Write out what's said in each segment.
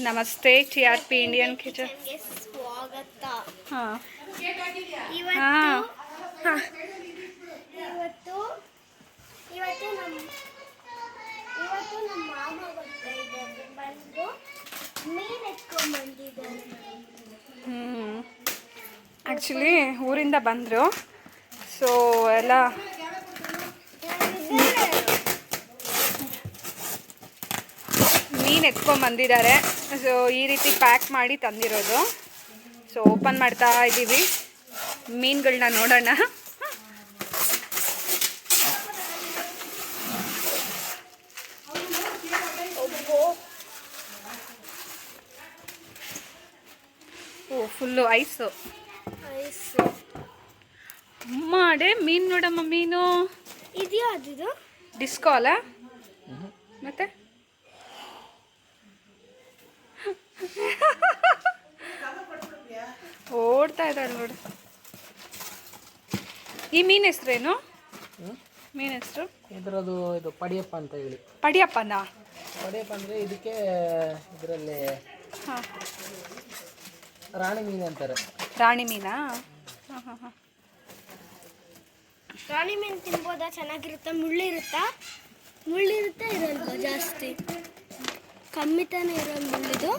ನಮಸ್ತೆ T R P Indian kitchen ಸ್ವಾಗತ. ಹಾಂ. ಹಾಂ. ಹಾಂ. ಇವತ್ತು ಇವತ್ತು ನಮ್ಮ ಇವತ್ತು ನಮ್ಮ ಮಾಮ ಬರ್ತಾ ಇದ್ದಾರೆ. ಬಂದು ಮೀನ್ ಎತ್ಕೊಂಡ್ ಬಂದಿದ್ದಾರೆ. ಹ್ಞೂ ಆ್ಯಕ್ಚುಲಿ ಊರಿಂದ ಬಂದರು. ಸೊ ಎಲ್ಲ ಮೀನು ಎತ್ಕೊಂಡ್ ಬಂದಿದ್ದಾರೆ. ಸೊ ಈ ರೀತಿ ಪ್ಯಾಕ್ ಮಾಡಿ ತಂದಿರೋದು. ಸೊ ಓಪನ್ ಮಾಡ್ತಾ ಇದ್ದೀವಿ. ಮೀನುಗಳನ್ನ ನೋಡೋಣ. ಓ ಫುಲ್ಲು ಐಸು ಐಸು ಮಾಡೇ ಮೀನು ನೋಡಮ್ಮ ಮೀನು. ಇದೆಯಾ ಅದು ಡಿಸ್ಕೋ ಅಲ್ಲ ಮತ್ತೆ ಓಡ್ತಾ ಇದ್ದಾಳೆ ನೋಡು. ಈ ಮೀನ್ ಹೆಸ್ರೇನು? ಮೀನ್ ಹೆಸರು? ಇದರದು ಇದು ಪಡಿಯಪ್ಪ ಅಂತ ಹೇಳಿ. ಪಡಿಯಪ್ಪನ? ಪಡಿಯಪ್ಪ ಅಂದರೆ ಇದಕ್ಕೆ ಇದರಲ್ಲಿ ಹಾಂ. ರಾಣಿ ಮೀನು ಅಂತಾರೆ. ರಾಣಿ ಮೀನಾ? ಹಾಂ ಹಾಂ ಹಾಂ. ರಾಣಿ ಮೀನು ತಿನ್ಬೋದಾ? ಚೆನ್ನಾಗಿರುತ್ತಾ? ಮುಳ್ಳಿರುತ್ತಾ? ಮುಳ್ಳಿರುತ್ತೆ ಇರಲ್ವಾ ಜಾಸ್ತಿ. ಕಮ್ಮಿ ತಾನೇ ಇರೋ ಮುಳ್ಳಿದು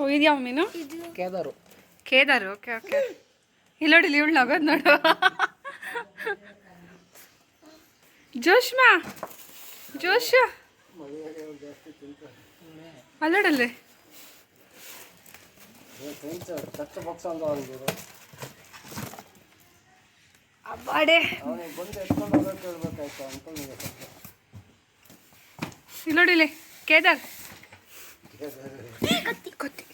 ಓ ಇದ್ಯಾವ ಮೀನು? ಇದು ಕೇದಾರು. ಕೇದಾರು ಓಕೆ ಓಕೆ. ಇಲ್ಲ ನೋಡಿ ಇಲ್ಲಿ ಇವಳು ನಗೋದು ನೋಡು. ಜೋಶ್ಮಾ ಜೋಶ ಅಲ್ಲೋಡಲ್ಲಿ. ಅಬ್ಬಾಡೆ. ಇಲ್ಲಿ ನೋಡಿ ಇಲ್ಲಿ ಕೇದಾರ್. ಕತ್ತಿ ಕತ್ತಿ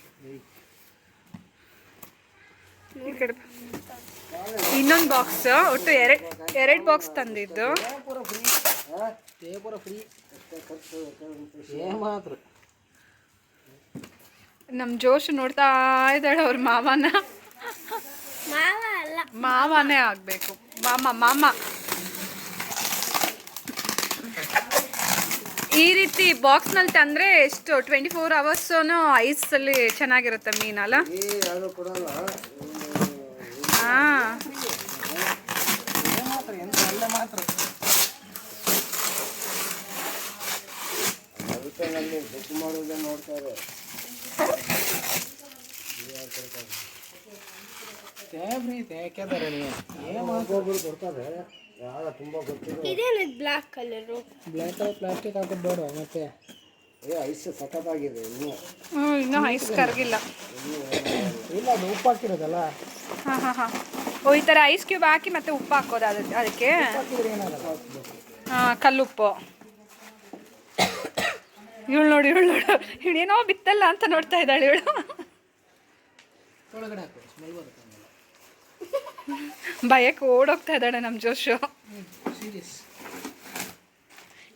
ಇನ್ನೊಂದು ಬಾಕ್ಸ್ ಒಟ್ಟು ಎರಡು ಎರಡು ಬಾಕ್ಸ್ ತಂದಿದ್ದು. ನಮ್ಮ ಜೋಶ್ ನೋಡ್ತಾ ಇದ್ದಾಳೆ ಅವ್ರ ಮಾವನ. ಮಾವನೇ ಆಗಬೇಕು. ಮಾಮ ಮಾಮ. ಈ ರೀತಿ ಬಾಕ್ಸ್ನಲ್ಲಿ ತಂದರೆ ಎಷ್ಟು ಟ್ವೆಂಟಿ ಫೋರ್ ಅವರ್ಸೂ ಐಸಲ್ಲಿ ಚೆನ್ನಾಗಿರುತ್ತೆ ಮೀನಲ್ಲ? ಇದೇನು black colour black colour plastic ಹಾಕೋದು ಬೇಡ ಮತ್ತೆ. ಹ್ಞೂ ಇನ್ನೂ. ಐಸ್ ಕರಗಿಲ್ಲ ಇಲ್ಲ ಅದು ಉಪ್ಪು ಹಾಕಿರೋದಲ್ಲ? ಹಾಂ ಹಾಂ ಹಾಂ. ಓ ಈ ಥರ ಐಸ್ ಕ್ಯೂಬ್ ಹಾಕಿ ಮತ್ತೆ ಉಪ್ಪು ಹಾಕೋದು ಅದಕ್ಕೆ ಅದಕ್ಕೆ? ಹಾಂ ಕಲ್ಲುಪ್ಪು. ಇವಳು ನೋಡಿ ಇವಳು ನೋಡು. ಇವಳೇನೋ ಬಿತ್ತಲ್ಲ ಅಂತ ನೋಡ್ತಾ ಇದ್ದಾಳೆ ಇವಳು. ಭಯಕ್ಕೆ ಓಡೋಗ್ತಾ ಇದ್ದಾಳೆ ನಮ್ಮ ಜೋಶು.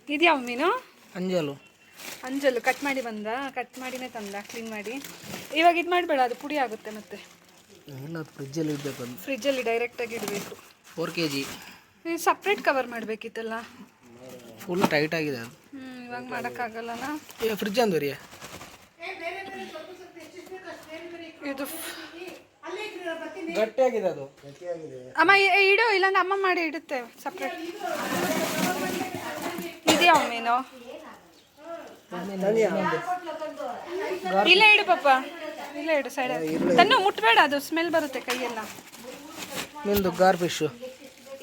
ಇದ್ಯಾವ ಮೀನು? ಅಂಜಲು. ಅಂಜಲು ಕಟ್ ಮಾಡಿ ಬಂದ ಕಟ್ ಮಾಡಿನೇ ತಂದ ಕ್ಲೀನ್ ಮಾಡಿ. ಇವಾಗ ಇದು ಮಾಡಬೇಡ ಅದು ಪುಡಿ ಆಗುತ್ತೆ ಮತ್ತೆ. ಇಲ್ಲ ಫ್ರಿಜ್ಜಲ್ಲಿ ಇಡಬೇಕು ಅದು ಫ್ರಿಜ್ಜಲ್ಲಿ ಡೈರೆಕ್ಟಾಗಿ ಇಡಬೇಕು. Four K G separate cover ಮಾಡಬೇಕಿತ್ತಲ್ಲ? Full tight ಆಗಿದೆ ಅದು. ಹ್ಞೂ ಇವಾಗ ಮಾಡೋಕ್ಕಾಗಲ್ಲಲ್ಲ ಏ ಫ್ರಿಜ್ ಅಂದ್ರಿ ಇದು ಗಟ್ಟಿಯಾಗಿದೆ ಅದು. ಅಮ್ಮ ಇಡು ಇಲ್ಲಾಂದ್ರೆ ಅಮ್ಮ ಮಾಡಿ ಇಡುತ್ತೆ ಸಪ್ರೇಟ್ ಇದೆಯಾ ಮೀನು? ಇಲ್ಲೇ ಇಡು ಪಾಪ. ಇಲ್ಲೇ ಇಡು ಸೈಡ್ ತನ್ನು ಮುಟ್ಬೇಡ ಅದು ಸ್ಮೆಲ್ ಬರುತ್ತೆ ಕೈಯೆಲ್ಲ. ನಿಂದು ಗಾರ್ ಫಿಶ್ಶು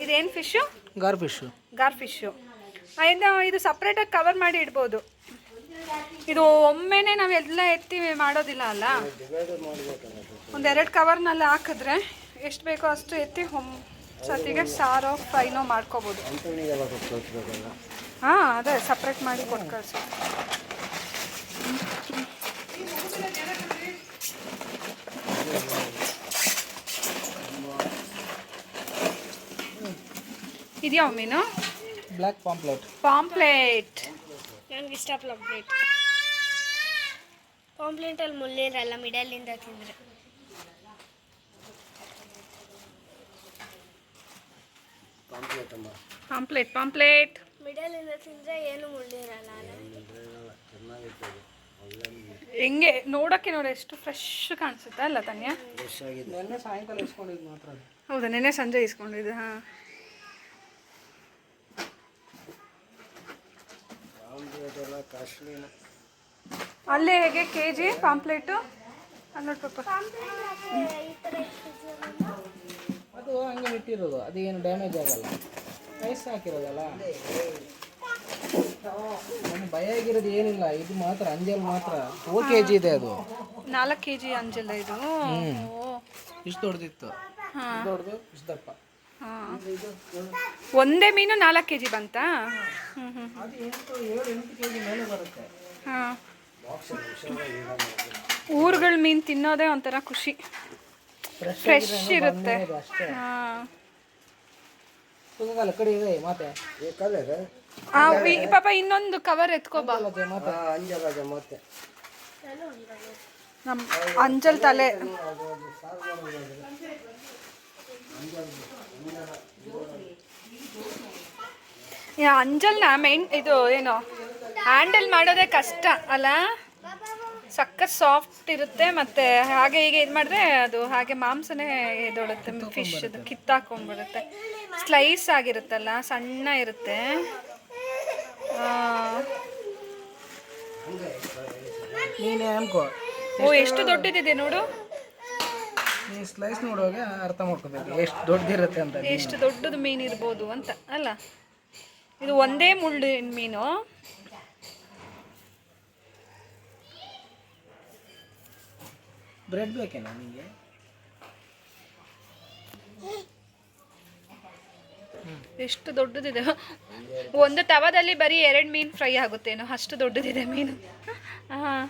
ಇದೇನು fish garfish garfish ಇದು ಇದು ಸಪ್ರೇಟಾಗಿ ಕವರ್ ಮಾಡಿ ಇಡ್ಬೋದು. ಇದು ಒಮ್ಮೆನೇ ನಾವು ಎಲ್ಲ ಎತ್ತಿ ಮಾಡೋದಿಲ್ಲ ಅಲ್ಲ? ಒಂದೆರಡು ಕವರ್ನಲ್ಲಿ ಹಾಕಿದ್ರೆ ಎಷ್ಟು ಬೇಕೋ ಅಷ್ಟು ಎತ್ತಿ ಹೊಮ್ ಸತಿಗೆ ಸಾರೋ ಫ್ರೈನೋ ಮಾಡ್ಕೋಬೋದು. ಹಾಂ ಅದೇ ಸಪ್ರೇಟ್ ಮಾಡಿ ಕೊಟ್ಟು ಕಳಿಸಿ. ಇದೆಯಾ ಮೀನು? ಬ್ಲ್ಯಾಕ್ ಪಾಂಪ್ಲೆಟ್ ಪಾಂಪ್ಲೇಟ್ ನನಗೆ ಇಷ್ಟ ಪಾಂಪ್ಲೇಟ್ ಪಾಂಪ್ಲೇಟಲ್ಲಿ ಮುಳ್ಳಿರಲ್ಲ ಮಿಡಲಿಂದ ತಿಂದರೆ. ಪಾಂಪ್ಲೇಟ್ ಪಾಂಪ್ಲೇಟ್ ಮಿಡಲಿಂದ ತಿಂದರೆ ಏನು ಮುಳ್ಳಿರಲ್ಲ ಅಲ್ಲ. ಹೆಂಗೆ ನೋಡೋಕ್ಕೆ ನೋಡಿ ಎಷ್ಟು ಫ್ರೆಶ್ ಕಾಣಿಸುತ್ತಾ ಅಲ್ಲ ತನ್ಯ. ಹೌದಾ ನೆನ್ನೆ ಸಂಜೆ ಇಸ್ಕೊಂಡಿದ್ದೆ ಹಾಂ. ಅಲ್ಲೇ ಹೇಗೆ ಕೆ ಜಿ ಪಾಂಪ್ಲೇಟು? ಅಲ್ಲಿ ನೋಡಿ ಪಾಪ. ಅದು ಹಂಗೆ ಇಟ್ಟಿರೋದು ಅದು ಏನು ಡ್ಯಾಮೇಜ್ ಆಗಲ್ಲ. ಐಸ್ ಹಾಕಿರೋದಲ್ಲ? ನಮ್ಗೆ ಭಯ ಆಗಿರೋದು ಏನಿಲ್ಲ ಇದು ಮಾತ್ರ ಅಂಜಲ್ ಮಾತ್ರ. ಓ ಕೆ ಜಿ ಇದೆ ಅದು. ನಾಲ್ಕು ಕೆ ಜಿ ಅಂಜಲ್ ಇದು. ಓ. ಇಷ್ಟು ದೊಡ್ಡದಿತ್ತು. ಹಾಂ. ದೊಡ್ಡದು ಇಷ್ಟು ದಪ್ಪ. ಒಂದೇ ಮೀನು ನಾಲ್ಕು ಕೆ ಜಿ ಬಂತಾ ಹಾಂ. ಊರುಗಳ ಮೀನು ತಿನ್ನೋದೇ ಒಂಥರ ಖುಷಿ. ಫ್ರೆಶ್ ಇರುತ್ತೆ. ಪಾಪ ಇನ್ನೊಂದು ಕವರ್ ಎತ್ಕೋಬಾ. ಅಲ್ಲದೆ ಮಾತೆ. ನಾನು ನಮ್ಮ ಅಂಜಲ್ ತಲೆ. ಅಂಜಲ್ನ ಮೇನ್ ಇದು ಏನು? ಹ್ಯಾಂಡಲ್ ಮಾಡೋದೇ ಕಷ್ಟ ಅಲ್ಲ? ಸಕ್ಕ ಸಾಫ್ಟ್ ಇರುತ್ತೆ ಮತ್ತೆ ಹಾಗೆ ಹೀಗೆ ಇದು ಮಾಡಿದ್ರೆ ಅದು ಹಾಗೆ ಮಾಂಸನೇ ಎದೊಳುತ್ತೆ ಫಿಶ್ ಅದು ಕಿತ್ತಾಕೊಂಡ್ಬಿಡುತ್ತೆ. ಸ್ಲೈಸ್ ಆಗಿರುತ್ತಲ್ಲ ಸಣ್ಣ ಇರುತ್ತೆ. ಓ ಎಷ್ಟು ದೊಡ್ಡದಿದೆ ನೋಡು. ನೀನು ಸ್ಲೈಸ್ ನೋಡುವಾಗ ಅರ್ಥ ಮಾಡ್ಕೋಬೇಕು. ಎಷ್ಟು ದೊಡ್ಡದಿರುತ್ತೆ ಅಂತ ಎಷ್ಟು ದೊಡ್ಡದು ಮೀನು ಇರ್ಬೋದು ಅಂತ ಅಲ್ಲ? ಇದು ಒಂದೇ ಮುಳ್ಳು ಮೀನು. ಬ್ರೆಡ್ ಬೇಕೇನಾ ನಿಮಗೆ ಎಷ್ಟು ದೊಡ್ಡದಿದೆ. ಒಂದು ತವದಲ್ಲಿ ಬರೀ ಎರಡು ಮೀನು ಫ್ರೈ ಆಗುತ್ತೇನೋ ಅಷ್ಟು ದೊಡ್ಡದಿದೆ ಮೀನು. ಹಾಂ.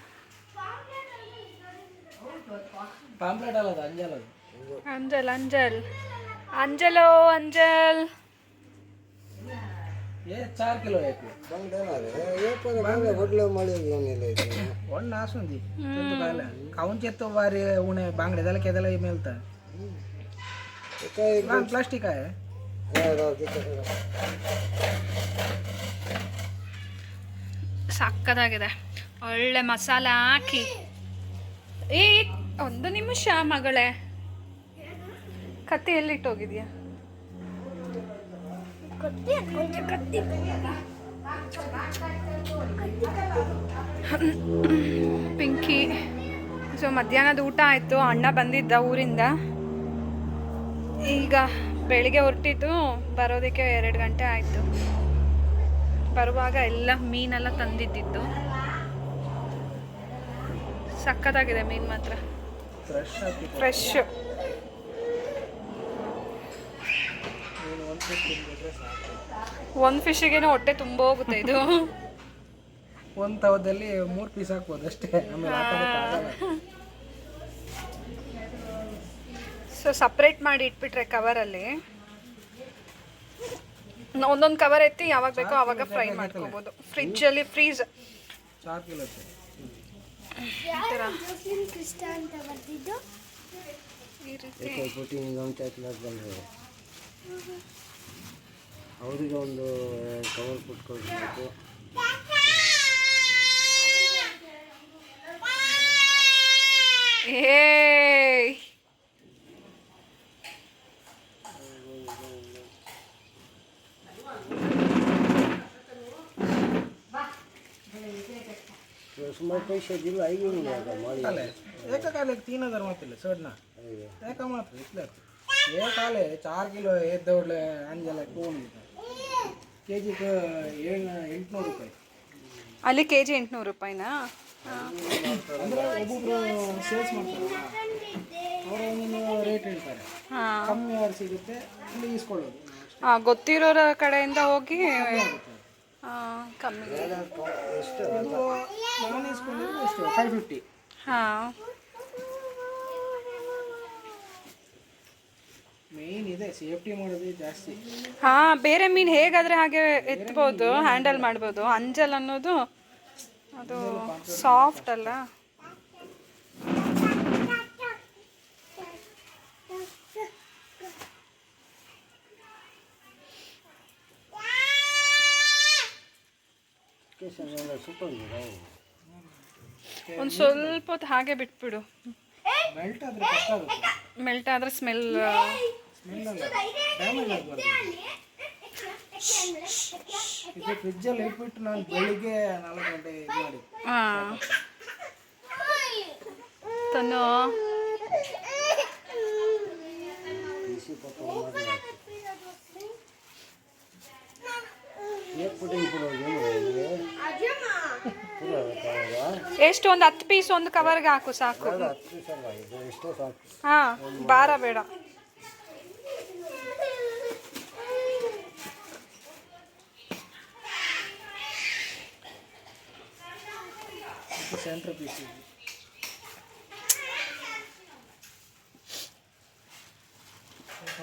ಪಾಂಪ್ಲೆಟ್ ಅಲ್ಲ ಅದು ಅಂಜಲ್ ಅದು? ಅಂಜಲ್ ಅಂಜಲ್. ಅಂಜಲೋ ಅಂಜಲ್. ಏ ಚಾರ್ ಕಿಲೋ ಆಸುಂದಿ ಕಾವುನ್ ಚೆತ್ತು ಬಾರಿ ಉಣೆ ಬಾಂಗಡೆ ಇದೆಲ್ಲ ಕೆದಲ ಮೇಲ್ತ. ಪ್ಲಾಸ್ಟಿಕ್ ಆಯೆ ಸಕ್ಕದಾಗಿದೆ. ಒಳ್ಳೆ ಮಸಾಲ ಹಾಕಿ. ಒಂದು ನಿಮಿಷ ಮಗಳೇ. ಕತ್ತಿ ಎಲ್ಲಿಟ್ಟೋಗಿದ್ಯಾ ಪಿಂಕಿ, ಸೊ ಮಧ್ಯಾಹ್ನದ ಊಟ ಆಯಿತು, ಅಣ್ಣ ಬಂದಿದ್ದ ಊರಿಂದ. ಈಗ ಬೆಳಿಗ್ಗೆ ಹೊರಟಿದ್ದು ಬರೋದಕ್ಕೆ ಎರಡು ಗಂಟೆ ಆಯಿತು. ಬರುವಾಗ ಎಲ್ಲ ಮೀನೆಲ್ಲ ತಂದಿದ್ದಿತ್ತು ಸಕ್ಕತ್ತಾಗಿದೆ ಮೀನು ಮಾತ್ರ. ಫ್ರೆಶ್ ಒಂದು ಸಾಕು. ಹೊಟ್ಟೆ ತುಂಬ ಹೋಗುತ್ತೆ ಇದು. ಒಂದು ತವದಲ್ಲಿ ಮೂರು ಪೀಸ್ ಹಾಕ್ಬೋದು ಅಷ್ಟೇ. ಸೊ ಸಪ್ರೇಟ್ ಮಾಡಿ ಇಟ್ಬಿಟ್ರೆ ಕವರಲ್ಲಿ ಒಂದೊಂದು ಕವರ್ ಎತ್ತಿ ಯಾವಾಗ ಬೇಕೋ ಆವಾಗ ಫ್ರೈ ಮಾಡ್ಕೋಬೋದು. ಫ್ರಿಜ್ಜಲ್ಲಿ ಫ್ರೀಸ್ ಜೋಸ್ಲಿನ್ ಕೃಷ್ಣ ಅಂತ ಬರ್ತಿದ್ದು ಅವರಿಗೆ ಒಂದು ಕವರ್ ಕೊಟ್ಕೊಳ್ಬೇಕು. ಏಯ್ ಸುಮಾರು ಪೈಸೆ ಸಡನಾ ಏಕ ಮಾತ್ರ ಇಟ್ಲ ಚಾರ್ ಕಿಲೋ ಕೆ ಜಿಗೆ ರೂಪಾಯಿ. ಅಲ್ಲಿ ಕೆ ಜಿ ಎಂಟುನೂರು ರೂಪಾಯಿನಾ? ಅಂದರೆ ಸೇಲ್ಸ್ ರೇಟ್ ಹೇಳ್ತಾರೆ. ಕಮ್ಮಿ ಸಿಗುತ್ತೆ ಗೊತ್ತಿರೋರ ಕಡೆಯಿಂದ ಹೋಗಿ ಕಮ್ಮಿ. ಫೈವ್ ಫಿಫ್ಟಿ ಹಾಂ ಇದೆ ಸೇಫ್ಟಿ ಮಾಡೋದು ಜಾಸ್ತಿ. ಹಾಂ ಬೇರೆ ಮೀನು ಹೇಗಾದರೆ ಹಾಗೆ ಎತ್ಬೋದು ಹ್ಯಾಂಡಲ್ ಮಾಡ್ಬೋದು ಅಂಜಲ್ ಅನ್ನೋದು ಅದು ಸಾಫ್ಟ್ ಅಲ್ಲ? ಒಂದು ಸ್ವಲ್ಪ ಹೊತ್ತು ಹಾಗೆ ಬಿಟ್ಬಿಡು. ಮೆಲ್ಟ್ ಆದರೆ ಕಷ್ಟ ಆಗುತ್ತೆ ಮೆಲ್ಟ್ ಆದರೆ ಸ್ಮೆಲ್ ಸ್ಮೆಲ್ ಅಲ್ಲ ಡ್ಯಾಮೇಜ್ ಆಗಬಾರ್ದು ಇದು ಫ್ರಿಜ್ಜಲ್ಲಿ ಇಟ್ಬಿಟ್ಟು ನಾನು ಬೆಳಿಗ್ಗೆ ನಾಲ್ಕು ಗಂಟೆ ಇದು ಮಾಡಿ ಹಾಂ ತನ್ನು ಬಿಸಿ ಪಾಪ ಮಾಡಿ ಏಕ್ ಪುಟಿಂಗ್ ಪುರ ಏನು ಪುರ ಕಾವಾಗ ಎಷ್ಟು ಒಂದು ಹತ್ತು ಪೀಸ್ ಒಂದು ಕವರ್ಗೆ ಹಾಕು ಸಾಕು. ಹಾಂ ಭಾರ ಬೇಡ.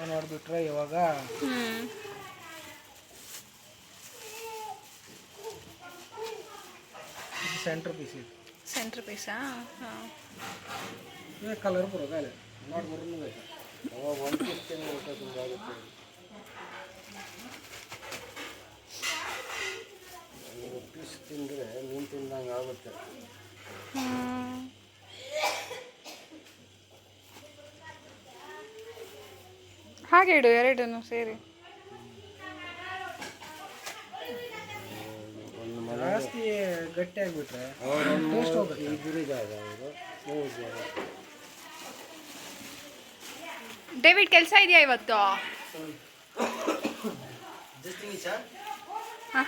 ಮಾಡಿಬಿಟ್ರೆ ಇವಾಗ ಹ್ಞೂ ಇದು ಸೆಂಟ್ರ್ ಪೀಸ್ ಇದು. ಸೆಂಟ್ರ್ ಪೀಸಾ ಹಾಂ. ಇದು ಕಲರ್ ಬರೋದಲ್ಲ ನೋಡಿ ಬರೋದು ಅವಾಗ ಒಂದು ಪೀಸ್ ಊಟ ತುಂಬ ಆಗುತ್ತೆ. ಒಂದು ಪೀಸ್ ತಿಂದರೆ ಮೀನು ತಿಂದಂಗೆ ಆಗುತ್ತೆ. ಹಾಗೆ ಇಡು ಎರಡನ್ನು ಸೇರಿ ಒಂದು ಮನೆ ಜಾಸ್ತಿ ಗಟ್ಟಿ ಆಗಿಬಿಟ್ರೆ ಅವರು ಜನ ಡೇವಿಡ್ ಕೆಲಸ ಇದೆಯಾ ಇವತ್ತು?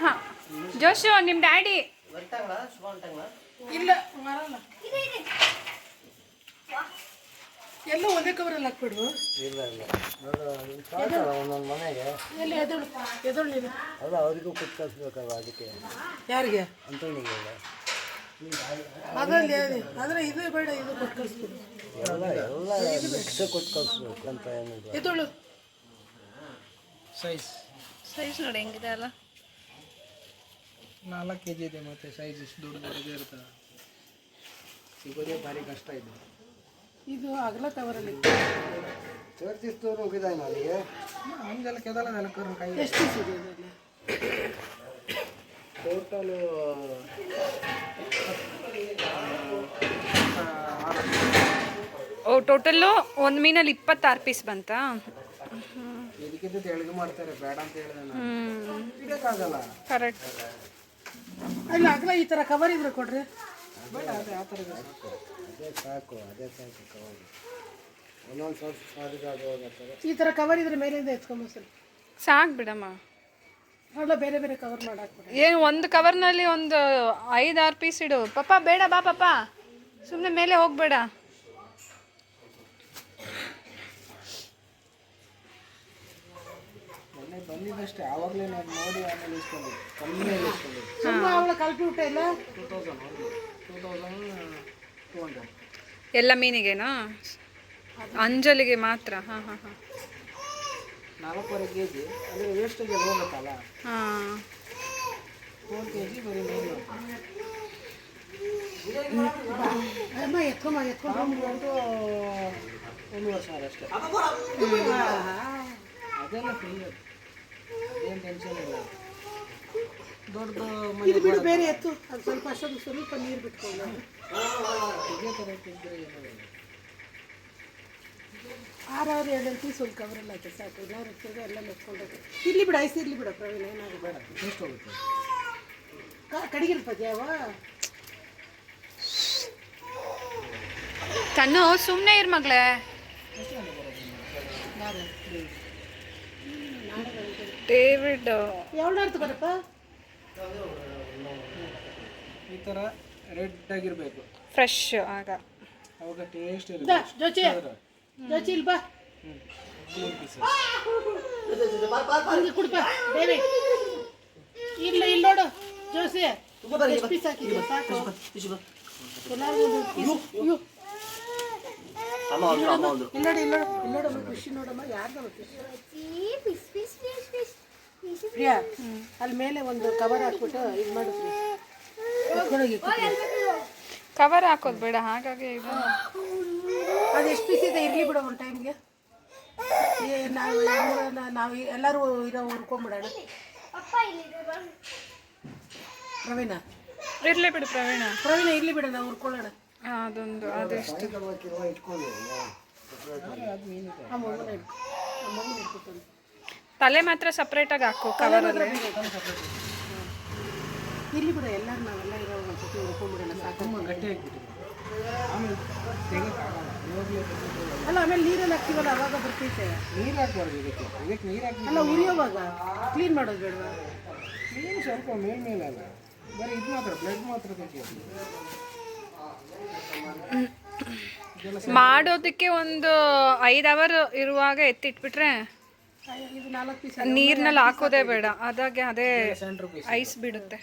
ಹಾಂ ಜೋಶು ನಿಮ್ಮ ಡ್ಯಾಡಿ? ಇಲ್ಲ ಬರಲ್ಲ. ಎಲ್ಲ ಒಂದೇ ಕವರಲ್ಲಿ ಹಾಕ್ಬಿಡು. ಇಲ್ಲ ಇಲ್ಲ. ಸಾಕಲ್ಲ ಒಂದೊಂದು ಮನೆಗೆ. ಎಲ್ಲಿ ಎದಳು ಎದಳು ನೀನು. ಅಲ್ಲ ಅವರಿಗೂ ಕುತ್ಕಳಿಸ್ಬೇಕಲ್ಲ ಅದಕ್ಕೆ? ಯಾರಿಗೆ? ಅಂತ ಅದರಲ್ಲಿ ಆದರೆ ಇದು ಬೇಡ ಇದು ಕೊಟ್ಟು ಕಳಿಸ್ಬಿಡು. ಎಲ್ಲ ಎಲ್ಲ ಮಿಕ್ಸ್ ಕೊಟ್ಟು ಕಳಿಸ್ಬೇಕು ಅಂತ ಏನಿಲ್ಲ ಎದಳು. ಸೈಜ್ ಸೈಜ್ ನೋಡಿ ಹೆಂಗಿದೆ ಅಲ್ಲ? ನಾಲ್ಕು ಕೆ ಜಿ ಇದೆ ಮತ್ತು ಸೈಜ್ ಇಷ್ಟು ದೊಡ್ಡ ದೊಡ್ಡದೇ ಇರ್ತದೆ ಸಿಗೋದೇ ಭಾರಿ ಕಷ್ಟ ಇದೆ. ಇದು ಅಗಲ ಕವರಲ್ಲಿ ಚರ್ಚಿಸ್ತವ್ರು ಹೋಗಿದ್ದಾನೆ ನನಗೆ ಹಂಗೆಲ್ಲ ಕೆದಲ ನೆಲಕರು ಕೈ ಎಷ್ಟು ಪೀಸ್ ಇದೆ ಟೋಟಲು ಓ ಟೋಟಲ್ಲು ಒಂದು ಮೀನಲ್ಲಿ ಇಪ್ಪತ್ತಾರು ಪೀಸ್ ಬಂತಾ? ಇದಕ್ಕಿಂತ ತೆಳಗೆ ಮಾಡ್ತಾರೆ ಬೇಡ ಅಂತ ಹೇಳಿದೆ ನಾನು. ಇಡೋಕ್ಕಾಗಲ್ಲ ಕರೆಕ್ಟ್ ಅಲ್ಲ ಅಗಲ ಈ ಥರ ಕವರ್ ಇದ್ರೆ ಕೊಡ್ರಿ. ಬೇಡ ಅದೇ ಆ ಥರ ಸಾಕು ಅದೇ ಸಾಕು ಅದೇ ಸಾಕು ಕವಾಗಿ ಒಂದೊಂದು ಸ್ವಲ್ಪ ಸಾರಿಗೆ ಅದು ಹೋಗುತ್ತೆ ಈ ಥರ ಕವರ್ ಇದ್ರೆ ಮೇಲಿಂದ ಎತ್ಕೊಂಬಸ್ರಿ ಸಾಕು ಬಿಡಮ್ಮ ಅಲ್ಲ ಬೇರೆ ಬೇರೆ ಕವರ್ ಮಾಡಾಕ್ಬಿಡಿ. ಏನು ಒಂದು ಕವರ್ನಲ್ಲಿ ಒಂದು ಐದಾರು ಪೀಸ್ ಇಡು. ಪಪ್ಪ ಬೇಡ ಬಾ ಪಾಪ ಸುಮ್ಮನೆ ಮೇಲೆ ಹೋಗಬೇಡ. ಬಂದಿದ್ದಷ್ಟೇ ಆವಾಗಲೇ ನಾನು ನೋಡಿ ಆಮೇಲೆ ಇಸ್ಕೊಂಡು. ಕಮ್ಮಿ ಇಸ್ಕೊಂಡು. ಅವಳ ಕಲ್ಪಿ ಊಟ ಇಲ್ಲ? ಟೂ ತೌಸಂಡ್ ಎಲ್ಲ ಮೀನಿಗೆನಾ? ಅಂಜಲಿಗೆ ಮಾತ್ರ ಹಾಂ ಹಾಂ ಹಾಂ. ನಾಲ್ಕೂವರೆ ಕೆ ಜಿ ಅಂದರೆ ಹೋಗುತ್ತಲ್ಲ ಹಾಂ. ಕೆ ಜಿ ಬರೀ ಒಂದೂವರೆ ಸಾವಿರ ಅಷ್ಟೇ. ಅದೆಲ್ಲ ಫ್ರೀ ಅದೇನು ಟೆನ್ಷನ್ ಇಲ್ಲ. ದೊಡ್ಡದು ಮನೆ ಇದು ಬಿಡು ಬೇರೆ ಎತ್ತು. ಅದು ಸ್ವಲ್ಪ ಅಷ್ಟೊಂದು ಸ್ವಲ್ಪ ನೀರು ಬಿಟ್ಕೊಂಡು ಆರು ಥರ ಇಟ್ಟಿದ್ರೆ ಏನಾಗಲ್ಲ ಆರಾರು ಎರಡು ಪೀಸ್ ಒಂದು ಕವರಲ್ಲಿ ಆಯ್ತು ಸಾಕು. ಇಲ್ಲ ತಿರ್ಗ ಎಲ್ಲ ಮೆತ್ಕೊಂಡು ಇರ್ಲಿ ಬಿಡು ಐಸ್ ಇರ್ಲಿ ಬಿಡು ಪ್ರವೀಣ ಏನಾದ್ರು ಬೇಡ ಎಷ್ಟು ಹೋಗುತ್ತೆ. ಕಡಿಗಿರ್ಬೋದು ಯಾವ ತನ್ನು ಸುಮ್ಮನೆ ಇರ್ ಮಗಳೇ. ಡೇವಿಡ್. ಯಾವಳಾರ್ತು ಬರಪ್ಪ? ಈ ಥರ ರೆಡ್ ಆಗಿರಬೇಕು. ಫ್ರೆಶ್ ಆಗ. ಅವಾಗ ಟೇಸ್ಟ್ ಇರುತ್ತೆ. ಜೋಚಿ. ಜೋಚಿ ಇಲ್ಲಿ ಪೀಸ್ ಇಲ್ಲ ನೋಡು ಜೋಸಿ ಪೀಸ್ ಹಾಕಿದ್ಯಾ? ಸಾಕು. ಇಲ್ಲಿ ನೋಡಮ್ಮ ಖುಷಿ ನೋಡಮ್ಮ ಯಾರ್ದಮ್ಮ ಖುಷಿ ಪ್ರಿಯಾ ಅಲ್ಲಿ ಮೇಲೆ ಒಂದು ಕವರ್ ಹಾಕ್ಬಿಟ್ಟು ಇದು ಮಾಡಿದ್ರಿ. ಕವರ್ ಹಾಕೋದು ಬೇಡ ಹಾಗಾಗಿ ಇದು. ಅದು ಎಷ್ಟು ಪೀಸ್ ಇದೆ? ಇರಲಿ ಬಿಡು ಒಂದು ಟೈಮ್ಗೆ ನಾವು ಎಲ್ಲರೂ ನಾವು ಎಲ್ಲರೂ ಇರೋ ಹುರ್ಕೊಂಬಿಡೋಣ ಪ್ರವೀಣ. ಇರಲಿ ಬಿಡು ಪ್ರವೀಣ. ಪ್ರವೀಣ ಇರಲಿ ಬಿಡ ನಾವು ಹುರ್ಕೊಳ್ಳೋಣ ಅದೊಂದು ಅದೆಷ್ಟು. ಇಟ್ಕೊಂಡು ತಲೆ ಮಾತ್ರ ಸಪ್ರೇಟಾಗಿ ಹಾಕು ಕವರ್ ಅಲ್ಲಿ. ಬಿಡ ಎಲ್ಲರೂ ನಾವೆಲ್ಲ ಇರೋ ಒಂದ್ಸತಿ ಹುರ್ಕೊಂಡ್ಬಿಡೋಣ ಸಾಕು ತುಂಬ ಗಟ್ಟಿ ಅಲ್ಲ ಆಮೇಲೆ ನೀರಲ್ಲಿ ಹಾಕ್ತೀವಲ್ಲ ಅವಾಗ ಬರ್ತೈತೆ. ನೀರು ಹಾಕ್ಬಾರ್ದು ಇದಕ್ಕೆ. ಇದಕ್ಕೆ ನೀರು ಹಾಕಿ ಅಲ್ಲ ಉರಿಯೋವಾಗ ಕ್ಲೀನ್ ಮಾಡೋದು ಬೇಡವಾ ನೀರು ಸ್ವಲ್ಪ ಮೇಲ್ಮೇಲೆ ಅಲ್ಲ. ಬರೀ ಇದು ಮಾತ್ರ ಬ್ಲಡ್ ಮಾತ್ರ ಮಾಡೋದಕ್ಕೆ ಒಂದು ಐದು ಅವರ್ ಇರುವಾಗ ಎತ್ತಿಟ್ಬಿಟ್ರೆ ನೀರ್ನಲ್ಲಿ ಹಾಕೋದೇ ಬೇಡ. ಅದಾಗೆ ಅದೇ ಐಸ್ ಬಿಡುತ್ತೆ.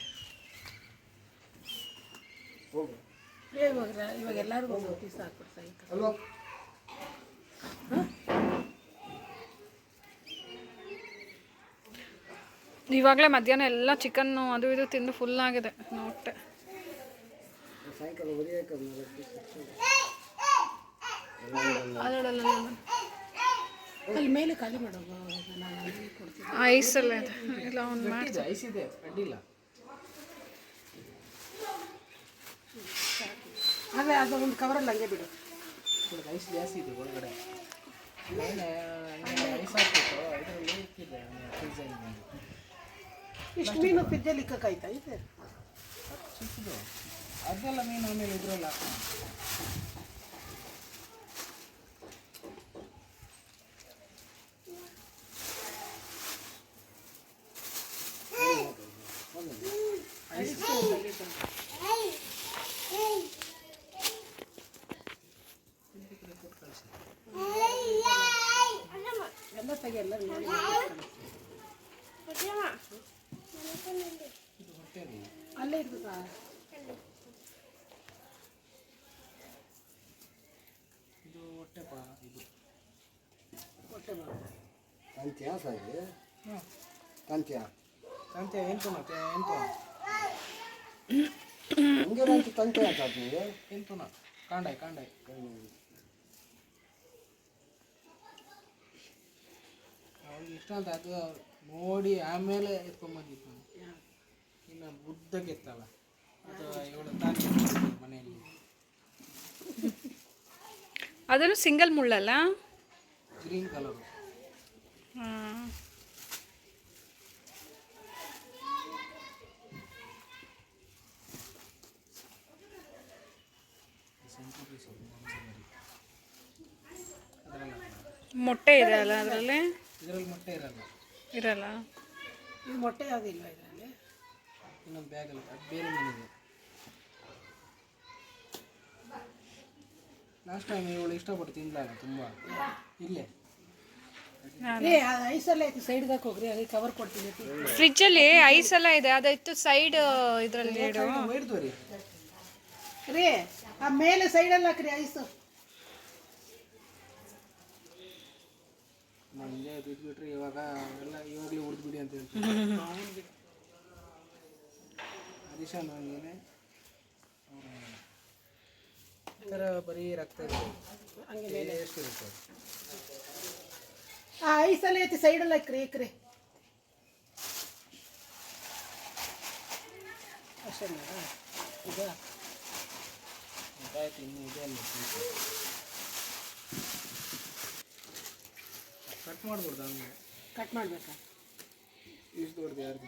ಇವಾಗ ಇವಾಗ ಎಲ್ಲರಿಗೂ ಒಂದು ಪೀಸ್ ಹಾಕ್ಬಿಡು ಅಲ್ವಾ? ಇವಾಗಲೇ ಮಧ್ಯಾಹ್ನ ಎಲ್ಲ ಚಿಕನ್ನು ಅದು ಇದು ತಿಂದು ಫುಲ್ ಆಗಿದೆ ನೋಟೆ. ಸಾಯಂಕಾಲ ಉರಿಯಕ್ಕೆ ಒಂದು ನಾಲ್ಕು piece ಇಟ್ಕೊಂಡು. ಅಲ್ಲಿ ಮೇಲೆ ಖಾಲಿ ಮಾಡೋದು ಕೊಡ್ತೀನಿ ಇಲ್ಲ ಅವ್ನು ಮಾಡಿದೆ ಐಸಿದೆ ಐಸ್ ಇದೆ ಅಡ್ಡಿಲ್ಲ ಅದೇ ಅದು ಒಂದು ಕವರಲ್ಲಿ ಹಂಗೆ ಬಿಡು. ಐಸ್ ಜಾಸ್ತಿ ಇದೆ ಒಳಗಡೆ. ಇಷ್ಟು ಮೀನು ಪಿದ್ದೆ ಇಕ್ಕಾಯ್ತಾ ಇದೆ. ಅದೆಲ್ಲ ಮೀನು ಆಮೇಲೆ ಇದ್ರಲ್ಲ. ಹಾಕೋಣ ಅಲ್ಲೇ ಇರ್ತದಾ ಇದು ಹೊಟ್ಟೆಪ ಇದು ಹೊಟ್ಟೆ ಬಾ ತಂತ್ಯಾ ಸಾಯಿ ಹ್ಞೂ ತಂತ್ಯಾ ಅಂತೆ ಎಂಟು ಮತ್ತೆ ಎಂಟು ಹಂಗೆ ಬಂತು ತಂತ್ಯ ಅಂತ ನಿಮಗೆ ಎಂಟುನ ಕಾಂಡಾಯ್ ಕಾಂಡಾಯ್. ಅವ್ರಿಗೆ ಇಷ್ಟ ಅಂತ ಅದು ನೋಡಿ ಆಮೇಲೆ ಎತ್ಕೊಂಬಂದಿತ್ತು ಇನ್ನು ಬುದ್ಧ ಕೆತ್ತಲ್ಲ. ಅಥವಾ ಇವಳು ತಾನೆ ಮನೆಯಲ್ಲಿ. ಅದನ್ನು ಸಿಂಗಲ್ ಮುಳ್ಳಲ್ಲ? ಗ್ರೀನ್ ಕಲರು ಮೊಟ್ಟೆ ಇದೆ ಅಲ್ಲ ಅದರಲ್ಲಿ? ಇದರಲ್ಲಿ ಮೊಟ್ಟೆ ಇರಲ್ಲ. ಇರಲ್ಲ? ಇದು ಮೊಟ್ಟೆ ಯಾವುದಿಲ್ಲ ಇದರಲ್ಲಿ? ಇನ್ನೊಂದು ಬ್ಯಾಗಲ್ಲಿ ಅದು ಬೇರೆ ಮೀನಿದೆ ಲಾಸ್ಟ್ ಟೈಮ್ ಇವಳು ಇಷ್ಟಪಟ್ಟು ತಿಂದಾಗ ತುಂಬ. ಇಲ್ಲೇ. ಏ ಅದು ಐಸಲ್ಲೇ ಐತಿ ಸೈಡ್ಗೆ ಹೋಗ್ರಿ ಅಲ್ಲಿ ಕವರ್ ಕೊಡ್ತೀನಿ. ಫ್ರಿಜ್ಜಲ್ಲಿ ಐಸ್ ಎಲ್ಲ ಇದೆ ಅದಿತ್ತು ಸೈಡ್ ಇದರಲ್ಲಿ ಇಡು. ರೀ ಆ ಮೇಲೆ ಸೈಡಲ್ಲಿ ಹಾಕ್ರಿ ಐಸು. ನಮಗೆ ಬಿಟ್ಬಿಟ್ರೆ ಇವಾಗ ಎಲ್ಲ ಇವಾಗಲೇ ಉಡ್ದು ಬಿಡಿ ಅಂತ ಹೇಳ್ತೀವಿ ಹರೀಶ ನನಗೇನೆ ಈ ಥರ ಬರೀ ರಕ್ತ ಇರುತ್ತೆ ಎಷ್ಟು ಇರುತ್ತೆ ಆ ಐಸಲ್ಲೇ ಐತಿ ಸೈಡಲ್ಲಿ ಹಾಕ್ರಿ ಏಕ್ರಿ ಅಷ್ಟೇ ಈಗ. ಆಯ್ತು ಇನ್ನು ಇದೆ ಕಟ್ ಕಟ್ ಮಾಡ್ಬೇಕಾ? ಇಷ್ಟು ದೊಡ್ಡದು ಯಾರು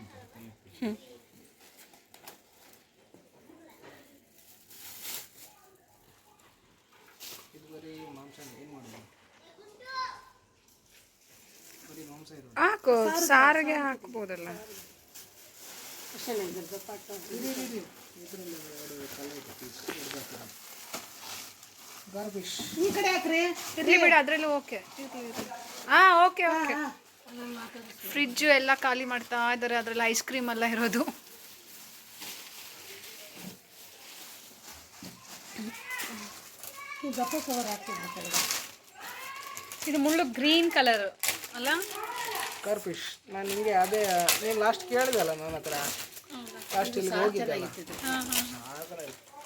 ಇದು ಬರೀ ಮಾಂಸ ಏನು ಮಾಡೋದು ಬರೀ ಮಾಂಸ ಇರೋದು. ಹಾಕು ಸಾರಿಗೆ ಹಾಕ್ಬೋದಲ್ಲ. ಅಷ್ಟೇ ಇದರಲ್ಲಿ ಎರಡು ಕಲ್ಲ ಈ ಕಡೆ ಹಾಕ್ರಿ. ಇರ್ಲಿ ಬಿಡಿ ಅದ್ರಲ್ಲೂ ಓಕೆ. ಹಾಂ ಓಕೆ ಓಕೆ ಫ್ರಿಜ್ಜು ಎಲ್ಲ ಖಾಲಿ ಮಾಡ್ತಾ ಇದ್ದಾರೆ ಅದರಲ್ಲಿ ಐಸ್ ಕ್ರೀಮ್ ಎಲ್ಲ ಇರೋದು ಇದು ಮುಳ್ಳು ಗ್ರೀನ್ ಕಲರ್ ಅಲ್ಲ ಕರ್ಫಿಶ್ ನಾನು ನಿಮಗೆ ಅದೇ ನೀನು ಲಾಸ್ಟ್ ಕೇಳಿದಲ್ಲ ನನ್ನ ಹತ್ರ ಲಾಸ್ಟ್ ಇಲ್ಲಿ ಹೋಗಿದ್ದಲ್ಲ ಹಾಂ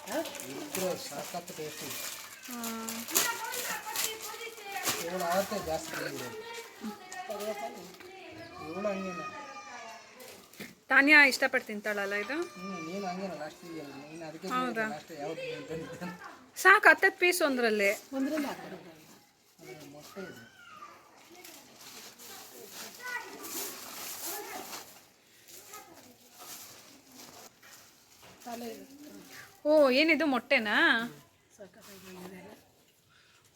ಹಾಂ ಇದ್ರೆ ಸಾಕತ್ತು ಟೇಸ್ಟ್ ಇವಳು ಜಾಸ್ತಿ ಏಳು ಹಂಗೇನ? ತಾನ್ಯ ಇಷ್ಟಪಟ್ಟು ತಿಂತಾಳಲ್ಲ ಇದು? ಹ್ಞೂ ನೀನು ಹಂಗೇನ ಲಾಸ್ಟ್ ಇದೆಯಲ್ಲ ನೀನು ಅದಕ್ಕೆ ಹೌದಾ? ಲಾಸ್ಟ್ ಸಾಕು ಹತ್ತತ್ತು ಪೀಸ್ ಒಂದರಲ್ಲಿ. ಒಂದ್ರಲ್ಲಿ ಮೊಟ್ಟೆ ಇದೆ. ತಲೆ ಓ ಏನಿದು ಮೊಟ್ಟೆನಾ?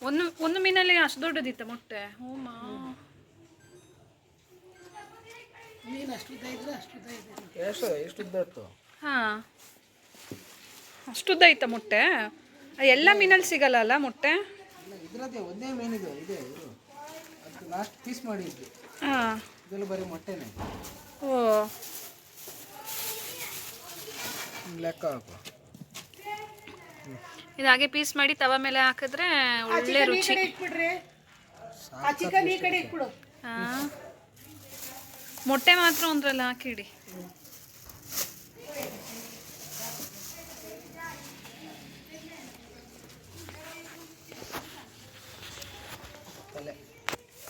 ಒಂದು ಒಂದು ಮೀನಲ್ಲಿ ಅಷ್ಟು ದೊಡ್ಡದಿತ್ತ ಮೊಟ್ಟೆ. ಓಮಾ ಮೀನು ಅಷ್ಟು ಉದ್ದ ಇದ್ರೆ ಅಷ್ಟು ಉದ್ದ ಇದೆ ಎಷ್ಟು ಎಷ್ಟು ಉದ್ದ ಇತ್ತು? ಹಾಂ. ಅಷ್ಟುದ್ದ ಐತ ಮೊಟ್ಟೆ. ಎಲ್ಲ ಮೀನಲ್ಲಿ ಸಿಗಲ್ಲ ಅಲ್ಲ ಮೊಟ್ಟೆ? ಇಲ್ಲ ಒಂದೇ ಮೀನಿದೆ ಇದೆ ಇದು ಅದು ಲಾಸ್ಟ್ ಪೀಸ್ ಮಾಡಿದ್ದು. ಹಾಂ. ಇದೆಲ್ಲ ಬರೀ ಮೊಟ್ಟೆನೇ. ಓ. ಹ್ಮ್, ಲೆಕ್ಕ ಹಾಕು. ಇದು ಹಾಗೆ ಪೀಸ್ ಮಾಡಿ ತವ ಮೇಲೆ ಹಾಕಿದ್ರೆ ಒಳ್ಳೆ ರುಚಿ. ಮೊಟ್ಟೆ ಮಾತ್ರ ಒಂದ್ರಲ್ಲಿ ಹಾಕಿಡಿ. ತಲೆ.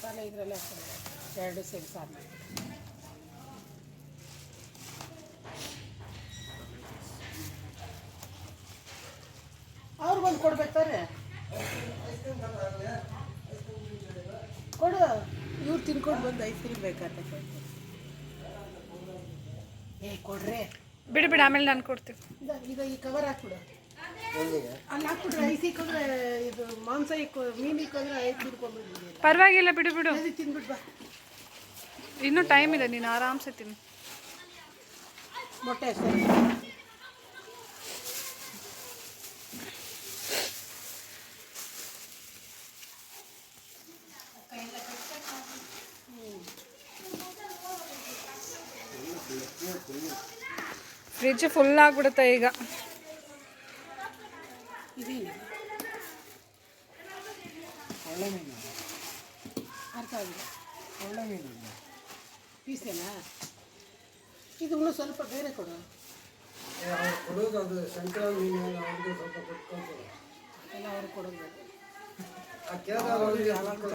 ತಲೆ ಇದ್ರಲ್ಲೇ ಎರಡು ಸೇರಿ ಸಾಕು ಅವ್ರಿಗೊಂದು ಕೊಡ್ಬೇಕಾರೆ ಕೊಡು ಇವ್ರು ತಿನ್ಕೊಂಡು ಬಂದು ಐಸ್ ಕ್ರೀಮ್ ಬೇಕಾದ್ರೆ ಏ ಕೊಡ್ರೆ ಬಿಡು ಬಿಡು ಆಮೇಲೆ ನಾನು ಕೊಡ್ತೀನಿ. ಈಗ ಈ ಕವರ್ ಹಾಕ್ಬಿಡು. ಅಲ್ಲಿ ಹಾಕ್ಬಿಟ್ರೆ ಐಸ್ ಇಕ್ಕಿದ್ರೆ ಇದು ಮಾಂಸ ಇಕ್ಕು ಮೀನು ಇಕ್ಕಿದ್ರೆ ಐಸ್ ತಿನ್ಕೊಂಡ್ಬಿಡ್ತೀನಿ ಪರವಾಗಿಲ್ಲ ಬಿಡು ಬಿಡು. ಬಾ. ಇನ್ನೂ ಟೈಮ್ ಇದೆ ನೀನು ಆರಾಮ್ಸೆ ತಿನ್ನು. ಮೊಟ್ಟೆ ಸರಿ ಫ್ರಿಜ್ ಫುಲ್ ಆಗ್ಬಿಡುತ್ತೆ ಈಗ. ಅರ್ಥ ಆಗಿದೆ. ಒಳ್ಳೆ ಮೀನು. ಇದು. ಪೀಸೇನಾ? ಇದು ಇನ್ನೂ ಸ್ವಲ್ಪ ಬೇರೆ ಕೊಡು ಕೊಡೋದು ಅದು ಮೀನು ಅವ್ರಿಗೆ ಸ್ವಲ್ಪ ಎಲ್ಲ ಅವ್ರು ಕೊಡೋದು ಆ ಅವ್ರಿಗೆ